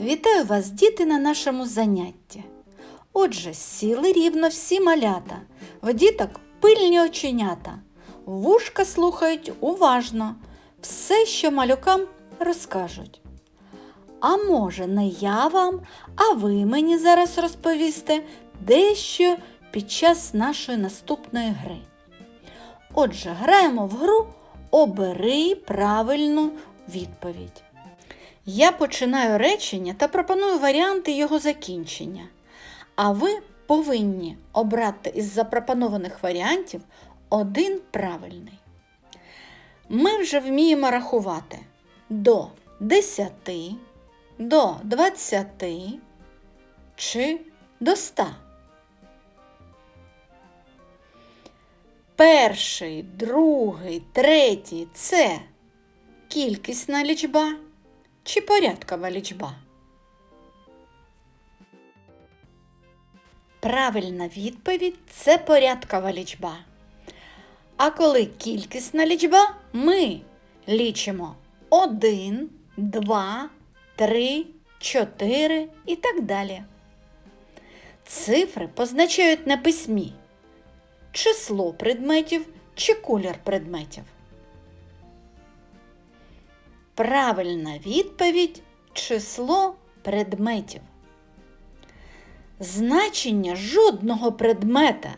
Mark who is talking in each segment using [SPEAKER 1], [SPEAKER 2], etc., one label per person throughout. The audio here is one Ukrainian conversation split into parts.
[SPEAKER 1] Вітаю вас, діти, на нашому занятті. Отже, сіли рівно всі малята, в діток пильні оченята, вушка слухають уважно все, що малюкам розкажуть. А може, не я вам, а ви мені зараз розповісте дещо під час нашої наступної гри. Отже, граємо в гру Обери правильну відповідь. Я починаю речення та пропоную варіанти його закінчення. А ви повинні обрати із запропонованих варіантів один правильний. Ми вже вміємо рахувати до 10, до 20 чи до 100. Перший, другий, третій це кількісна лічба чи порядкова лічба? Правильна відповідь це порядкова лічба. А коли кількісна лічба, ми лічимо 1, 2, 3, 4 і так далі. Цифри позначають на письмі число предметів чи колір предметів. Правильна відповідь число предметів. Значення жодного предмета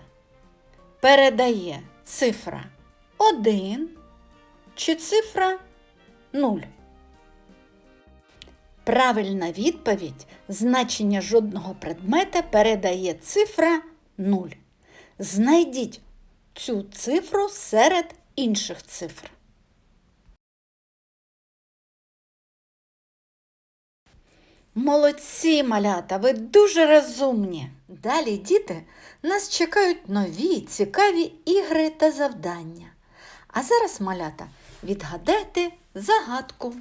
[SPEAKER 1] передає цифра 1 чи цифра 0. Правильна відповідь значення жодного предмета передає цифра 0. Знайдіть цю цифру серед інших цифр. Молодці, малята, ви дуже розумні. Далі, діти, нас чекають нові цікаві ігри та завдання. А зараз, малята, відгадайте загадку.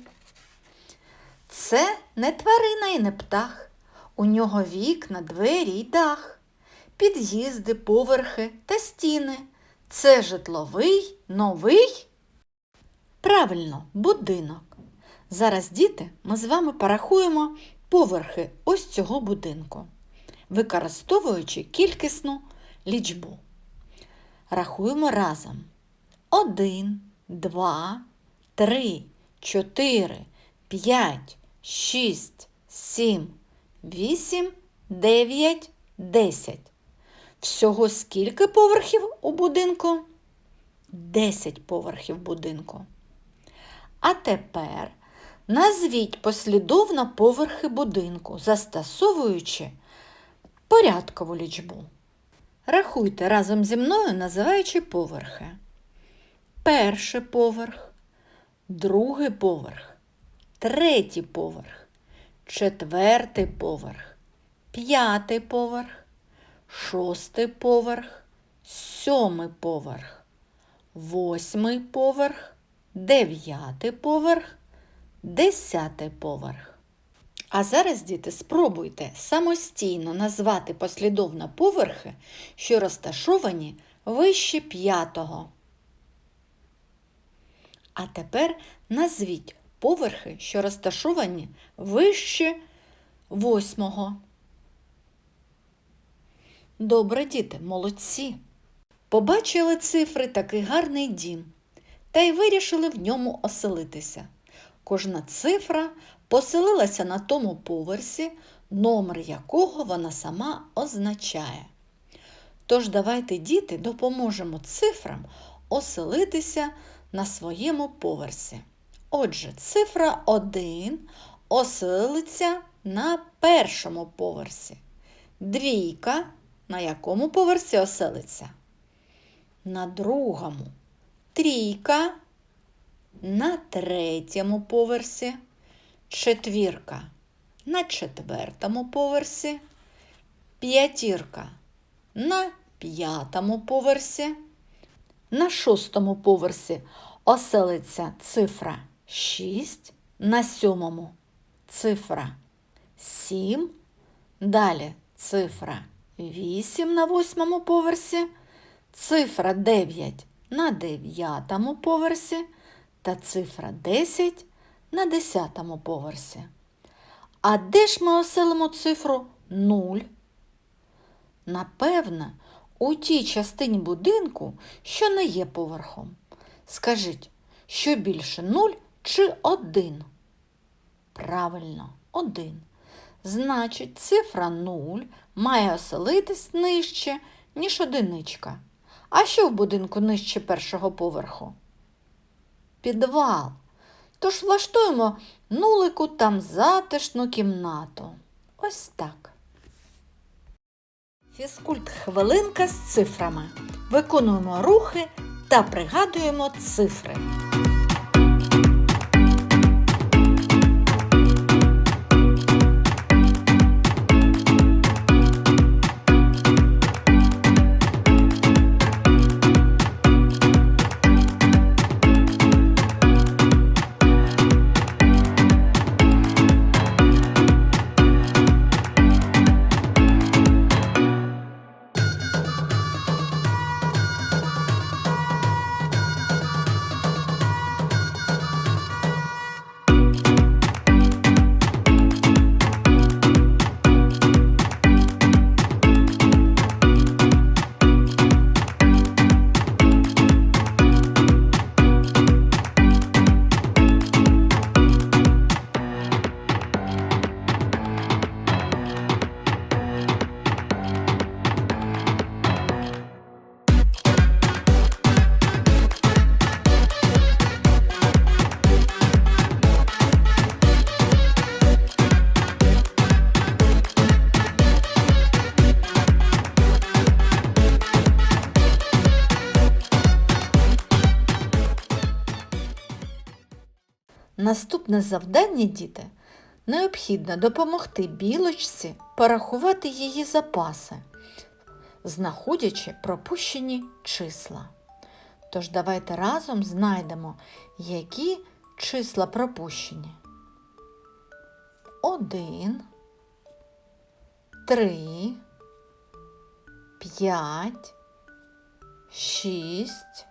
[SPEAKER 1] Це не тварина і не птах. У нього вікна, двері й дах, під'їзди, поверхи та стіни. Це житловий, новий. Правильно, будинок. Зараз, діти, ми з вами порахуємо поверхи ось цього будинку, використовуючи кількісну лічбу. Рахуємо разом. Один, два, три, чотири, п'ять, шість, сім, вісім, дев'ять, десять. Всього скільки поверхів у будинку? Десять поверхів будинку. А тепер Назвіть послідовно поверхи будинку, застосовуючи порядкову лічбу. Рахуйте разом зі мною, називаючи поверхи. Перший поверх, другий поверх, третій поверх, четвертий поверх, п'ятий поверх, шостий поверх, сьомий поверх, восьмий поверх, дев'ятий поверх десятий поверх. А зараз, діти, спробуйте самостійно назвати послідовно поверхи, що розташовані вище п'ятого. А тепер назвіть поверхи, що розташовані вище восьмого. Добре, діти, молодці. Побачили цифри такий гарний дім та й вирішили в ньому оселитися. Кожна цифра поселилася на тому поверсі, номер якого вона сама означає. Тож давайте, діти, допоможемо цифрам оселитися на своєму поверсі. Отже, цифра 1 оселиться на першому поверсі. Двійка на якому поверсі оселиться? На другому. Трійка. На третьому поверсі, четвірка. На четвертому поверсі, п'ятірка. На п'ятому поверсі, на шостому поверсі оселиться цифра 6, на сьомому цифра 7, далі цифра 8 на восьмому поверсі, цифра 9 на дев'ятому поверсі та цифра 10 на 10 поверсі. А де ж ми оселимо цифру 0? Напевне, у тій частині будинку, що не є поверхом. Скажіть, що більше 0 чи 1? Правильно, 1. Значить, цифра 0 має оселитись нижче, ніж одиничка. А що в будинку нижче першого поверху? Підвал. Тож влаштуємо нулику там затишну кімнату. Ось так. Фізкульт хвилинка з цифрами. Виконуємо рухи та пригадуємо цифри. Наступне завдання, діти, необхідно допомогти білочці порахувати її запаси, знаходячи пропущені числа. Тож давайте разом знайдемо, які числа пропущені. Один, три, п'ять, шість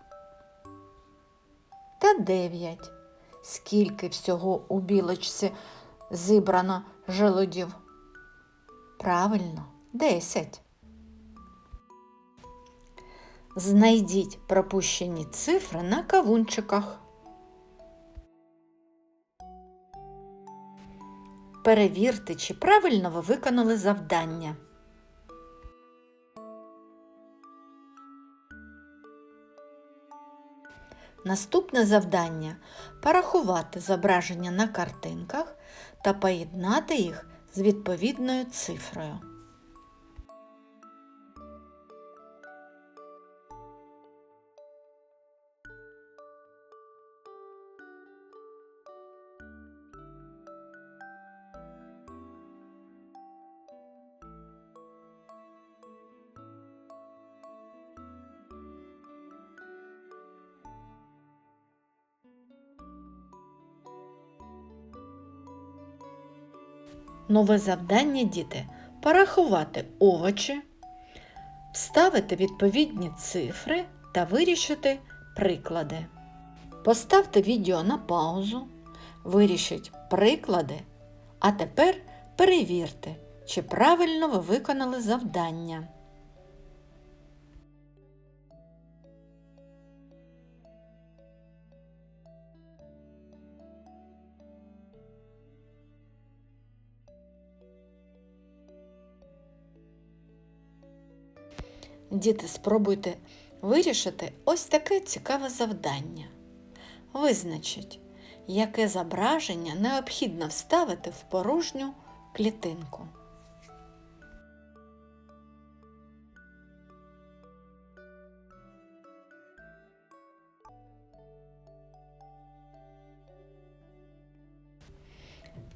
[SPEAKER 1] та дев'ять. Скільки всього у білочці зібрано желудів? Правильно, десять. Знайдіть пропущені цифри на кавунчиках. Перевірте, чи правильно ви виконали завдання. Наступне завдання порахувати зображення на картинках та поєднати їх з відповідною цифрою. Нове завдання, діти, порахувати овочі, вставити відповідні цифри та вирішити приклади. Поставте відео на паузу, вирішіть приклади, а тепер перевірте, чи правильно ви виконали завдання. Діти, спробуйте вирішити ось таке цікаве завдання. Визначіть, яке зображення необхідно вставити в порожню клітинку.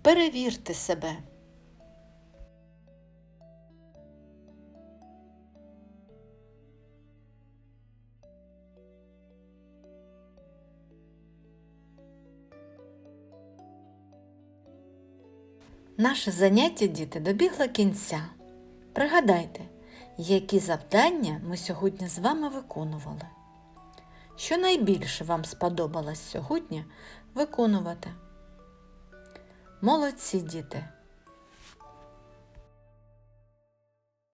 [SPEAKER 1] Перевірте себе. Наше заняття, діти, добігло кінця. Пригадайте, які завдання ми сьогодні з вами виконували. що найбільше вам сподобалось сьогодні виконувати. Молодці діти!